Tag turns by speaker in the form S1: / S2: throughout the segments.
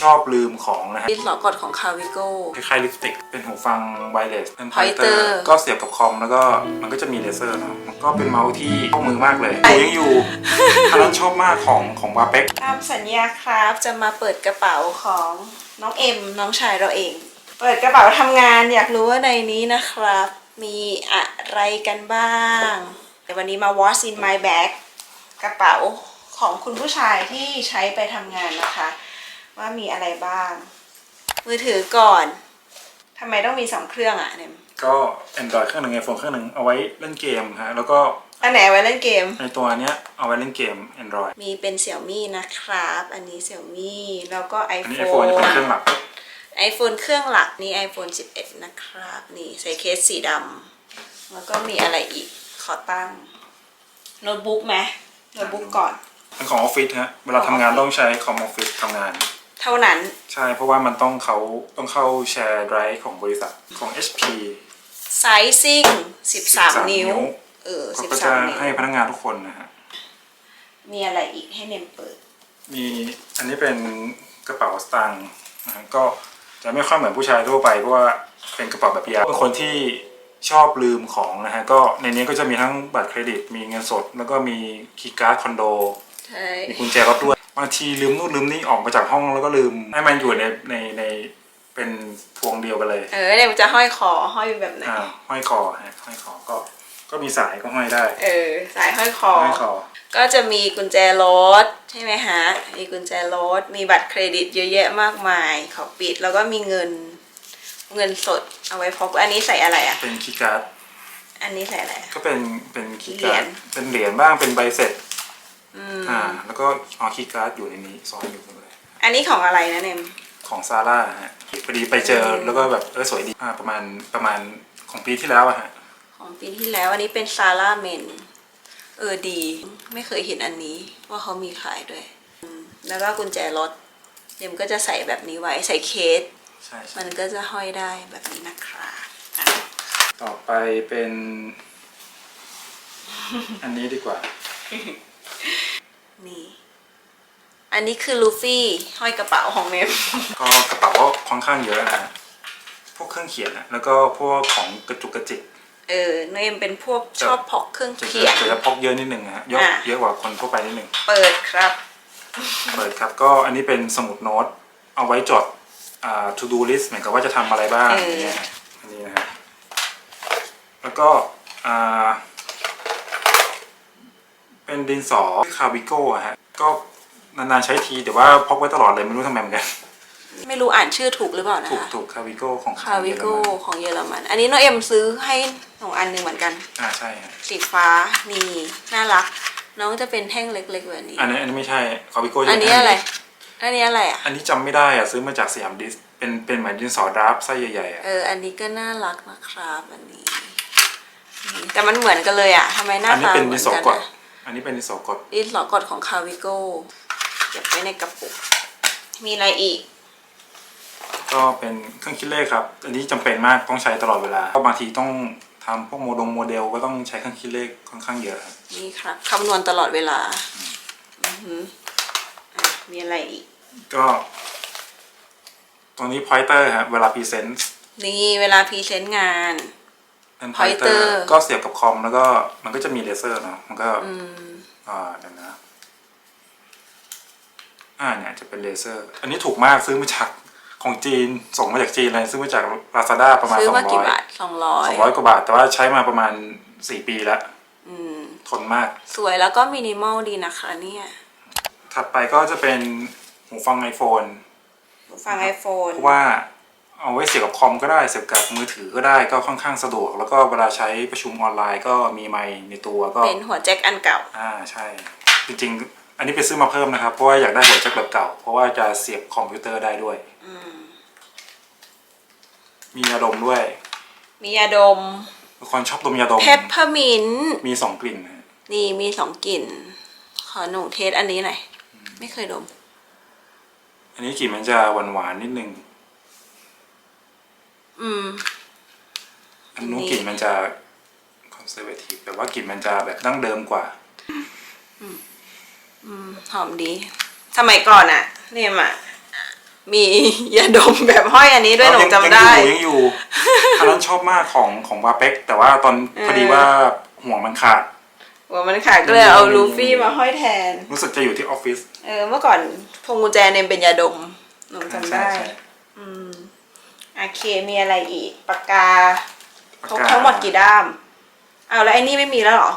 S1: ชอบลืมของนะฮะ
S2: ดินหลอกดของคาวิโก้
S1: คล้ายๆลิปสติก เป็นหูฟังไวเลสเป็นไพ
S2: Pointer
S1: เตอร์ก็เสียบกับคอมแล้วก็มันก็จะมีเลเซอร์เนาะมันก็เป็นเมาส์ที่เข้ามือมากเลยหูยังอยู่ อันนั้นชอบมากของของวาเป็ก
S2: ตามสัญญาครับจะมาเปิดกระเป๋าของน้องเอ็มน้องชายเราเอง เปิดกระเป๋าทำงานอยากรู้ว่าในนี้นะครับ มีอะไรกันบ้างเดี๋ยววันนี้มา What's in my bag กระเป๋าของคุณผู้ชายที่ใช้ไปทำงานนะคะ ว่ามีอะไรบ้าง มือถือก่อนทำไมต้องมีสองเครื่องอะเนี่ย
S1: ก็ Android เครื่องหนึ่ง iPhone เครื่องหนึ่งเอาไว้เล่นเกมฮะแล้วก็
S2: อันไหนเอาไว้เล่นเกม
S1: ในตัวเนี้ยเอาไว้เล่นเกม Android
S2: มีเป็นเสี่ยมี่นะครับ อันนี้เสี่ยมี่แล้วก็
S1: อันนี้
S2: iPhone
S1: iPhone จะเป็นเครื่องหลัก
S2: iPhone เครื่องหลักนี่ iPhone 11 นะครับ นี่ใส่เคสสีดำแล้วก็มีอะไรอีกขอตั้งโน้ตบุ๊กไหมโน้ตบุ๊กก่อน
S1: เป็นของออฟฟิศฮะเวลาทำงานต้องใช้คอมออฟฟิศทำงาน
S2: เท่านั้น
S1: ใช่เพราะว่ามันต้องเขาต้องเข้าแชร์ไดรฟ์ของบริษัทของ HP
S2: ไซซิ่ง13 นิ้ว เออ
S1: เขาก็จะ
S2: 13 นิ้ว
S1: ให้พนักงานทุกคนนะฮะ
S2: มีอะไรอีกให้เนมเปิด
S1: มีอันนี้เป็นกระเป๋าสตางค์นะฮะก็จะไม่ค่อยเหมือนผู้ชายทั่วไปเพราะว่าเป็นกระเป๋าแบบยาวเป็นคนที่ชอบลืมของนะฮะก็ในนี้ก็จะมีทั้งบัตรเครดิต มีเงินสด แล้วก็มีคีย์การ์ดคอนโด
S2: ใช่
S1: มีกุญแจรถด้วย บางทีลืมนู่นลืมนี่ออกมาจากห้องแล้วก็ลืม ให้มันอยู่ในในในเป็นพวงเดียวกันเลย
S2: เออเนี่ยมันจะห้อยคอห้อยแบบไหน
S1: อ่าห้อยคอฮะห้อยคอก็ก็มีสายก็ห้อยได้
S2: เออ สายห้อยคอ
S1: ห้อยคอ
S2: ก็จะมีกุญแจรถใช่ไหมฮะ มีกุญแจรถ มีบัตรเครดิตเยอะแยะมากมายขอปิดแล้วก็มีเงิน เงินสดเอาไว้พกอันนี้ใส่อะไรอะ
S1: เป็นคีย์การ์ด
S2: อันนี้ใส่อะไรอะ
S1: ก็เป็นเป็นคีย์
S2: เหรี
S1: การ์
S2: ย
S1: ด
S2: ญ
S1: เป็นเหรียญบ้างเป็นใบเสร็จ
S2: อืม
S1: อ่า แล้วก็เอาคีย์การ์ดอยู่ในนี้ซ้อนอยู่เลย
S2: อันนี้ของอะไรนะเนม
S1: ของซาร่าฮะพอดีไปเจอแล้วก็แบบเออสวยดีอ่าประมาณประมาณของปีที่แล้วอะฮะ
S2: ของปีที่แล้วอันนี้เป็นซาร่าเมนเออดี ไม่เคยเห็นอันนี้ว่าเขามีขายด้วยอืมแล้วก็กุญแจรถเนมก็จะใส่แบบนี้ไว้ใส่เคส
S1: ใช่ใช่
S2: มันก็จะห้อยได้แบบนี้นะครับอะ
S1: ต่อไปเป็น อันนี้ดีกว่า
S2: นี่ อันนี้คือลูฟี่ห้อยกระเป๋าของเนม
S1: ก็กระเป๋าก็ค่อนข้างเยอะนะฮะพวกเครื่องเขียนอะแล้วก็พวกของกระจุกกระจิก
S2: เออเนมเป็นพวกชอบพกเครื่อง
S1: จะ
S2: เขียน
S1: จะจะพกเยอะนิดนึงนะฮะเยอะ
S2: อะ
S1: เยอะกว่าคนทั่วไปนิดนึง
S2: เปิดครับ
S1: เปิดครับก็อันนี้เป็นสมุดโน้ตเอาไว้จดอ่า to do list เหมือนกับว่าจะทำอะไรบ้าง
S2: เออ
S1: อ ย่างเงี้ยฮะอันนี้นะฮะแล้วก็อ่า เป็นดินสอคาวิโก้ฮะ ก็นานๆใช้ทีแต่ว่าพกไว้ตลอดเลยไม่รู้ทำไมเหมือนกัน
S2: ไม่รู้อ่านชื่อถูกหรือเปล่านะ
S1: ถูก
S2: คะ
S1: ถูกคาวิโก้ของ
S2: คาวิโก้
S1: เยอรมัน
S2: ของเยอรมัน อันนี้น้องเอ็มซื้อให้สองอันหนึ่งเหมือนกัน
S1: อ่าใช่ฮะ
S2: สีฟ้านี่น่ารัก น้องจะเป็นแท่งเล็กๆแบบนี้
S1: อันนี้อันนี้ไม่ใช่คาวิโก้
S2: อันนี้อะไร อันนี้อะไรอะ
S1: อันนี้จำไม่ได้อะซื้อมาจากสยามดิสเป็นเป็นเหมือนดินสอดราฟไส้ใหญ่ๆอะ
S2: เออ อันนี้ก็น่ารักนะครับอันนี้นี่แต่มันเหมือนกันเลยอะทำไมหน้า
S1: อันนี้
S2: ตา
S1: เป็น
S2: เหมื
S1: ดิ
S2: อนน
S1: สอ
S2: กัน
S1: กด
S2: อะ
S1: อันนี้เป็นดินสอกด
S2: ดินสอกดของคาวิโก้เก็บไว้ในกระปุก มีอะไรอีก
S1: ก็เป็นเครื่องคิดเลขครับ อันนี้จำเป็นมากต้องใช้ตลอดเวลาก็บางทีต้องทำพวกโมดงโมเดลก็ต้องใช้เครื่องคิดเลขค่อนข้างเยอะครับ
S2: นี่ครับคำนวณตลอดเวลาอือหืออะมีอะไรอีก
S1: ก็ตรงนี้ pointer ฮะเวลาพรีเซนต์
S2: นี่เวลาพรีเซนต์งาน
S1: เป็น
S2: pointer
S1: pointer ก็เสียบกับคอมแล้วก็มันก็จะมีเลเซอร์เนาะมันก็
S2: อืม
S1: อ่าเดี๋ยวนะอ่าเนี่ยจะเป็นเลเซอร์ อันนี้ถูกมากซื้อมาจากของจีน ส่งมาจากจีนเลยซื้อมาจาก Lazada ประมาณ
S2: ซื้อ
S1: สอง
S2: มากี่
S1: ร้อย
S2: บาทสองร้อย
S1: สองร้อยกว่าบาท แต่ว่าใช้มาประมาณสี่ปีแล้ว
S2: อืม
S1: ทนมาก
S2: สวยแล้วก็มินิมอลดีนะคะเนี่ย
S1: ถัดไปก็จะเป็นหูฟัง iPhone
S2: ฟัง iPhone
S1: เพราะว่า เอาไว้เสียบกับคอมก็ได้เสียบกับมือถือก็ได้ก็ค่อนข้างสะดวก แล้วก็เวลาใช้ประชุมออนไลน์ก็มีไมค์ในตัวก็
S2: เป็นหัวแจ็คอันเก่า
S1: อ่าใช่ จริงๆ อันนี้ไปซื้อมาเพิ่มนะครับ เพราะว่าอยากได้หัวแจ็คแบบเก่า เพราะว่าจะเสียบคอมพิวเตอร์ได้ด้วย
S2: อืม
S1: มียาดมด้วย
S2: มียาดม
S1: บางคนชอบดมยาดม
S2: เพปเปอร์มินต์
S1: มีสองกลิ่นนะ
S2: นี่มีสองกลิ่น ขอหนูเทสอันนี้หน่อย ไม่เคยดม
S1: อันนี้กลิ่นมันจะหวานๆนิดนึง
S2: อืม
S1: อันนู้น
S2: นี่
S1: กลิ่นมันจะคอนเซอร์เวทีฟแต่ว่ากลิ่นมันจะแบบดั้งเดิมกว่า
S2: อืม หอมดี สมัยก่อนอะเนี่ยมอะมียาดมแบบห้อยอันนี้ด้วยหนู
S1: ยัง
S2: จำได้
S1: ยังอยู่ยังอยู่อันนั้นชอบมากของของวาเป็กแต่ว่าตอน
S2: เออ
S1: พอดีว่าห่วงมันขาด
S2: หัวมันขาดก็เลยเอาลูฟี่มาห้อยแทน
S1: รู้สึกจะอยู่ที่ออฟฟิศ
S2: เออเมื่อก่อนพวงกุญแจเนี่ยเป็นยาดมหนูจำได้
S1: ใช่ใช่
S2: อืมโอเคมีอะไรอีกปากกา
S1: ปาก
S2: พก
S1: กา
S2: ทั้งหมดกี่ด้ามเอาแล้วไอ้นี่ไม่มีแล้วเหรอ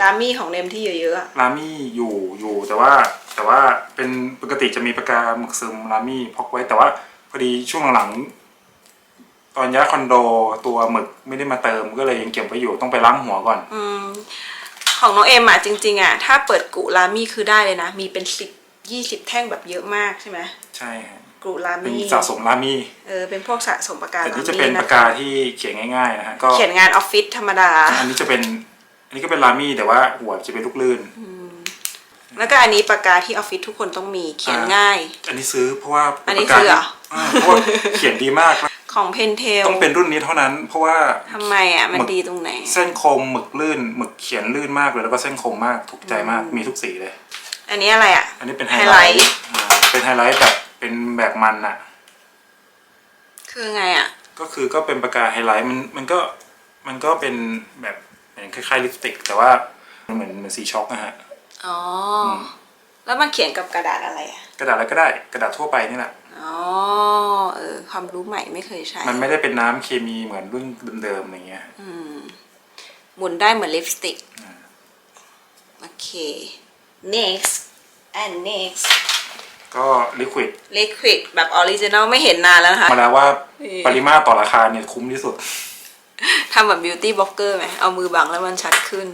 S2: ลามี่ของเนมที่เยอะๆอะ
S1: รามี่อยู่อยู่แต่ว่าแต่ว่าเป็นปกติจะมีปากกาหมึกซึมรามี่พกไว้แต่ว่าพอดีช่วงหลังๆตอนย้ายคอนโดตัวหมึกไม่ได้มาเติมก็เลยยังเก็บไว้อยู่ต้องไปล้างหัวก่อน
S2: อืมของน้องเอ็มอะจริงๆอะถ้าเปิดกุลามี่คือได้เลยนะ มีเป็นสิบยี่สิบแท่งแบบเยอะมากใช่ไหม
S1: ใช่ฮะ
S2: กุลา
S1: เป็น
S2: มี่
S1: สะสมรามี่
S2: เออเป็นพวกสะสมปากกา
S1: แต่
S2: ลา
S1: นี่จะเป็น
S2: มี่
S1: ปากกาที่เขียนง่ายๆนะฮะก็
S2: เขียนงานออฟฟิศธรรมดา
S1: อันนี้จะเป็น อันนี้ก็เป็นรามี่แต่ว่าหัวจะเป็นลูกลื่น
S2: แล้วก็อันนี้ปากกาที่ออฟฟิศทุกคนต้องมีเขียน
S1: อ่า
S2: ง่าย
S1: อันนี้ซื้อเพราะว่า
S2: อันนี้
S1: ปากกา
S2: ซื้อเหรอ
S1: อ่าเพราะว่าเขียนดีมากแล้ว
S2: ของเพนเทล
S1: ต้องเป็นรุ่นนี้เท่านั้น เพราะว่า
S2: ทำไมอะมัน
S1: หมึก
S2: ดีตรงไหน
S1: เส้นคมหมึกลื่นหมึกเขียนลื่นมากเลยแล้วก็เส้นคมมากถูกใจมากมีทุกสีเลย
S2: อันนี้อะไรอะ
S1: อันนี้เป็นไฮ
S2: ไฮ
S1: ไล
S2: ไล
S1: ท์
S2: ท์
S1: อ่าเป็นไฮไลท์แบบ เป็นแบบมันอะ
S2: คือไงอะ
S1: ก็คือก็เป็นปากกาไฮไลท์มันมันก็มันก็เป็นแบบเหมือนคล้ายๆลิปสติก แต่ว่ามันเหมือนเหมือนสีช็อกนะฮะ
S2: อ๋ออแล้วมันเขียนกับกระดาษอะไรอะ
S1: กระดาษอะไรก็ได้กระดาษทั่วไปนี่แหละ
S2: อ๋อเออความรู้ใหม่ไม่เคยใช้
S1: มันไม่ได้เป็นน้ำเคมีเหมือนรุ่นเดิมๆอย่างเงี้ย
S2: หมุนได้เหมือนลิปสติก โอเค next and next
S1: ก็ลิควิด
S2: liquid แบบออริจินอลไม่เห็นนานแล้วนะคะ
S1: มาแล้วว่า
S2: นี่
S1: ปริมาตรต่อราคาเนี่ยคุ้มที่สุด
S2: ทำแบบ beauty blogger ไหม เอามือบังแล้วมันชัดขึ้น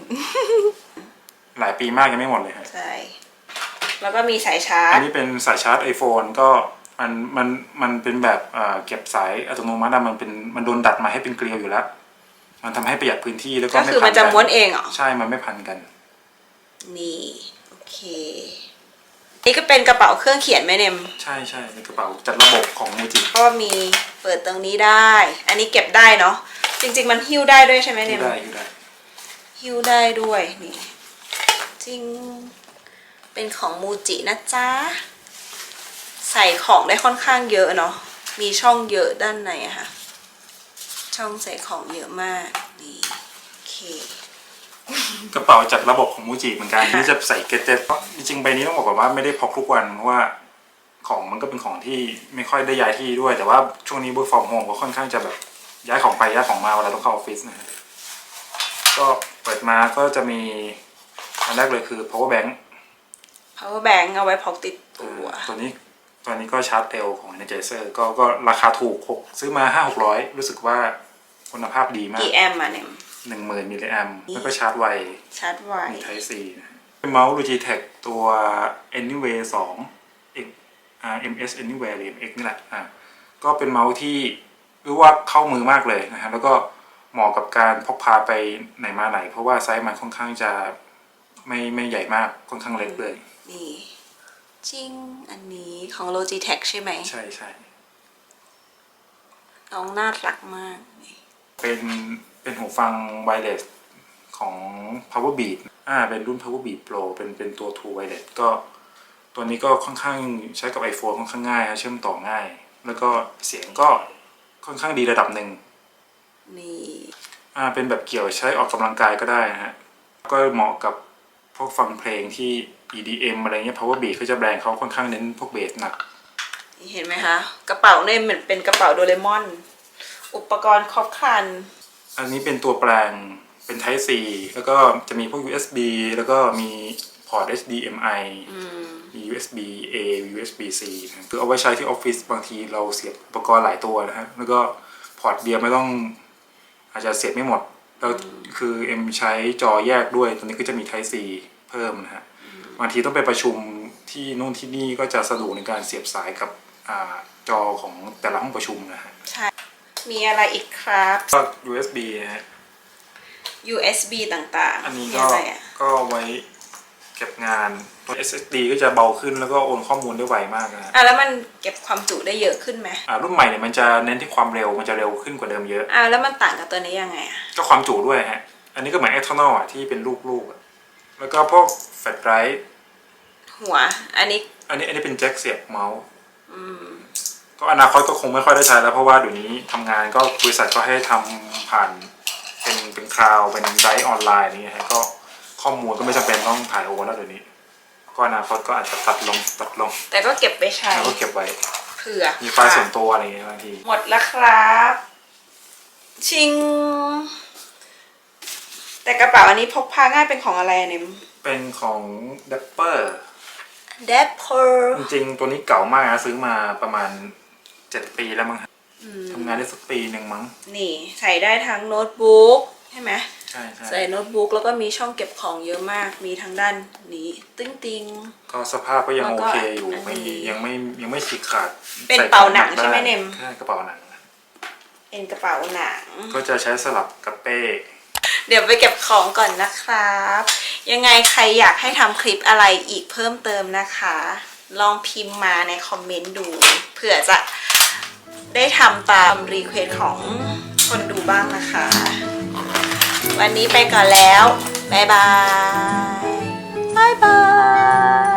S1: หลายปีมากยังไม่หมดเลยฮะ
S2: ใช่ แล้วก็มีสายชาร์
S1: อั
S2: จ
S1: นนี้เป็นสายชาร์จ iPhone ก็มันมันมันเป็นแบบเอ่อเก็บสายอัตโนมัติอะมันเป็นมันโดนดัดมาให้เป็นเกลียวอยู่แล้ว มันทำให้ประหยัดพื้นที่แล้วก็
S2: ก็
S1: ไม่
S2: คือ
S1: พั
S2: มันนจะม้วนเองเหรอ
S1: ใช่ มันไม่พันกัน
S2: นี่ โอเค นี่ก็เป็นกระเป๋าเครื่องเขียนแม่เนม
S1: ใช่ใช่ในกระเป๋าจัดระบบของมูจิ
S2: ก็มีเปิดตรงนี้ได้ อันนี้เก็บได้เนาะจริง ๆ มันหิ้วได้ด้วยใช่ไหมเน
S1: อยู่
S2: ม
S1: ได้อยู่ได้
S2: หิ้วได้ด้วยนี่จริงเป็นของมูจินะจ๊ะใส่ของได้ค่อนข้างเยอะเนาะมีช่องเยอะด้านในอะค่ะช่องใส่ของเยอะมากนี่โอเค
S1: กระเป๋าจัดระบบของมูจิเหมือนกันนี่จะใส่เกจเจ็ตจริงๆใบนี้ต้องบอกก่อนว่าไม่ได้พกทุกวันเพราะว่าของมันก็เป็นของที่ไม่ค่อยได้ย้ายที่ด้วย แต่ว่าช่วงนี้ work from home ก็ค่อนข้างจะแบบย้ายของไปย้ายของมาเวลาต้องเข้าออฟฟิศนะฮะก็เปิดมาก็จะมีอันแรกเลยคือ power bank
S2: power bank เอาไว้พกติดตัว
S1: ตัวนี้ตัวนี้ก็ชาร์จเร็วของ Energizer ก็ก็ราคาถูกหกซื้อมาห้าหกร้อยรู้สึกว่าคุณภาพดีมาก
S2: กี่แอมป์อะเนี่ย
S1: หนึ่งหมื่นมิลลิแอมแล้วก็ชาร์จไว
S2: ชาร์จไว
S1: มี Type C นะฮะเป็นเมาส์ Logitech ตัว Anyway 2 X อ่า MS Anywhere หรือ MX นี่แหละอ่าก็เป็นเมาส์ที่รู้ว่าเข้ามือมากเลยนะฮะแล้วก็เหมาะกับการพกพาไปไหนมาไหน เพราะว่าไซส์มันค่อนข้างจะไม่ไม่ใหญ่มากค่อนข้างเล็กเลย
S2: นี่จริงอันนี้ของ Logitech ใช่ไหม
S1: ใช่ใช่
S2: น้องน่ารักมากนี่
S1: เป็น เป็นหูฟังไวเลสของ Powerbeat อ่า เป็นรุ่น Powerbeat Pro เป็น เป็นตัว True Wireless ก็ ตัวนี้ก็ค่อนข้างใช้กับ iPhone ค่อนข้างง่ายฮะเชื่อมต่อง่าย แล้วก็เสียงก็ค่อนข้างดีระดับหนึ่ง
S2: นี่
S1: อ่า เป็นแบบเกี่ยวใช้ออกกำลังกายก็ได้นะฮะ ก็เหมาะกับพวกฟังเพลงที่ EDM อะไรเงี้ย Powerbeat เขาจะแบรนด์เขาค่อนข้างเน้นพวกเบสหนัก
S2: เห็นไหมคะ กระเป๋าเนี่ยเหมือนเป็นกระเป๋าโดเรมอน อุปกรณ์ครบครัน
S1: อันนี้เป็นตัวแปลงเป็น Type C แล้วก็จะมีพวก USB แล้วก็มีพอร์ต HDMI มี USB A USB C นะคือเอาไว้ใช้ที่ออฟฟิศบางทีเราเสียบอุปกรณ์หลายตัวนะฮะแล้วก็พอร์ตเดียวไม่ต้อง อาจจะเสียบไม่หมด แล้วคือเอ็มใช้จอแยกด้วยตัวนี้ก็จะมี Type C เพิ่มนะฮะบางทีต้องไปประชุมที่นู่นที่นี่ก็จะสะดวกในการเสียบสายกับอาจอของแต่ละห้องประชุมนะฮะ
S2: ใช่ มีอะไรอีกครับ
S1: ก็ USB นะฮะ
S2: USB ต่างๆ
S1: อันนี้
S2: มี
S1: ก็
S2: อะไรอะ
S1: ก็ไว้เก็บงานตัว SSD ก็จะเบาขึ้นแล้วก็โอนข้อมูลได้ไวมากนะฮะ
S2: อะแล้วมันเก็บความจุได้เยอะขึ้นไหม
S1: อ่ารุ่นใหม่เนี่ยมันจะเน้นที่ความเร็วมันจะเร็วขึ้นกว่าเดิมเยอะ
S2: อะแล้วมันต่างกับตัวนี้ยังไงอะ
S1: ก็ความจุด้วยฮะ อันนี้ก็เหมือน external อะที่เป็นลูกๆอะแล้วก็พวกแฟลชไดรฟ์
S2: หัว อันนี้
S1: อันนี้อันนี้เป็นแจ็คเสียบเมาส์ ก็อนาคตก็คงไม่ค่อยได้ใช้แล้วเพราะว่าเดี๋ยวนี้ทำงานก็บริษัทก็ให้ทำผ่านเป็นเป็นคลาวด์เป็นไดร์ออนไลน์อย่างเงี้ยฮะก็ข้อมูลก็ไม่จำเป็นต้องถ่ายโอนแล้วเดี๋ยวนี้ ก็อนาคตก็อาจจะตัดลงตัดลง
S2: แต่ก็เก็บไปใช้
S1: แล้วก็เก็บไว้
S2: เผื่อ
S1: มีไฟล์ส่วนตัวอะไรอย่างเงี้ยบางที
S2: หมดแล้วครับ ชิง แต่กระเป๋าอันนี้พกพาง่ายเป็นของอะไรอะเนี่ย
S1: เป็นของ d a p p e r
S2: เดปเพอร์
S1: จริงๆตัวนี้เก่ามากนะซื้อมาประมาณ เจ็ดปีแล้วมั้งฮะทำงานได้สักปีหนึ่งมั้ง
S2: นี่ใส่ได้ทั้งโน้ตบุ๊กใช่ไหม
S1: ใช่ใช่
S2: ใส่โน้ตบุ๊กแล้วก็มีช่องเก็บของเยอะมาก มีทั้งด้านนี้ติ้งติง
S1: ก็สภาพก็ยัง
S2: แล้ว
S1: โอ
S2: ก็
S1: เคอยู่
S2: อันนี้
S1: ไม่มียังไม่ยังไม่ฉีกขาด
S2: เป็น
S1: ใส่
S2: เป๋าหนัง
S1: ด้
S2: ใช่ไหมเนม
S1: ใช่กระเป๋าหนัง
S2: เป็นกระเป๋าหนัง
S1: ก็จะใช้สลับกับเป้
S2: เดี๋ยวไปเก็บของก่อนนะครับ ยังไงใครอยากให้ทำคลิปอะไรอีกเพิ่มเติมนะคะ ลองพิมพ์มาในคอมเมนต์ดู เผื่อจะ ได้ทำตามรีเควสของคนดูบ้างนะคะ วันนี้ไปก่อนแล้ว บ๊ายบาย บ๊ายบาย